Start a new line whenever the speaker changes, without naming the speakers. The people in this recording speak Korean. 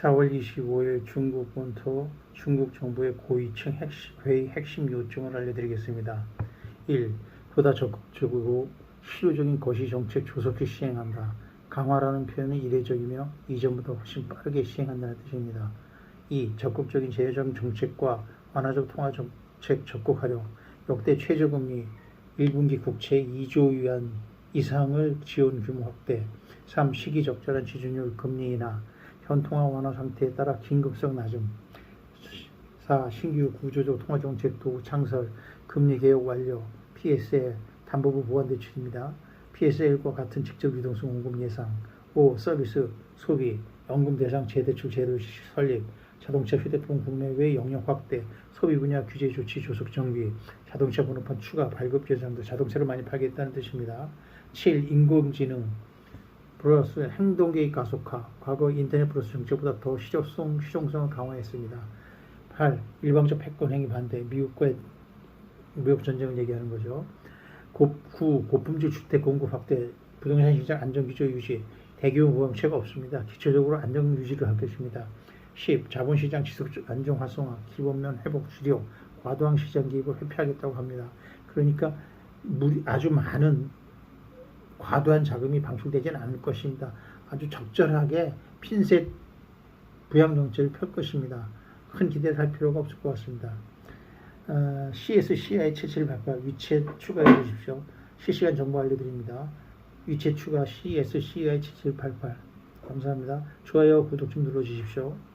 4월 25일 중국 본토 중국 정부의 고위층 핵심, 회의 핵심 요점을 알려드리겠습니다. 1. 보다 적극적으로 실효적인 거시 정책 조속히 시행한다. 강화라는 표현은 이례적이며 이전보다 훨씬 빠르게 시행한다는 뜻입니다. 2. 적극적인 재정 정책과 완화적 통화 정책 적극 활용. 역대 최저금리 1분기 국채 2조 위안 이상을 지원 규모 확대. 3. 시기적절한 지준율 금리 인하. 현통화 완화 상태에 따라 긴급성 낮음 4. 신규 구조적 통화 정책 도구 창설 금리 개혁 완료 PSL 담보부 보완 대출입니다. PSL과 같은 직접 유동성 원금 예상 5. 서비스 소비 연금 대상 재대출 제도 설립 자동차 휴대폰 국내외 영역 확대 소비 분야 규제 조치 조속 정비 자동차 번호판 추가 발급 결정도 자동차를 많이 팔겠다는 뜻입니다. 7. 인공지능 플러스 행동계획 가속화, 과거 인터넷 플러스 정책보다 더 실효성, 실용성을 강화했습니다. 8. 일방적 패권 행위 반대, 미국과의 무역 전쟁을 얘기하는 거죠. 9. 고품질 주택 공급 확대, 부동산 시장 안정 기조 유지, 대규모 보방체가 없습니다. 기초적으로 안정 유지를 하겠습니다. 10. 자본시장 지속 적 안정 활성화, 기본면 회복 수료, 과도한 시장 기입을 회피하겠다고 합니다. 그러니까 아주 많은 과도한 자금이 방출되지는 않을 것입니다. 아주 적절하게 핀셋 부양 정책을 펼 것입니다. 큰 기대 를할 필요가 없을 것 같습니다. 어, CSCI 77 발표 위치 에 추가해 주십시오. 실시간 정보 알려드립니다. 위치 추가 CSCI 7788 감사합니다. 좋아요 구독 좀 눌러주십시오.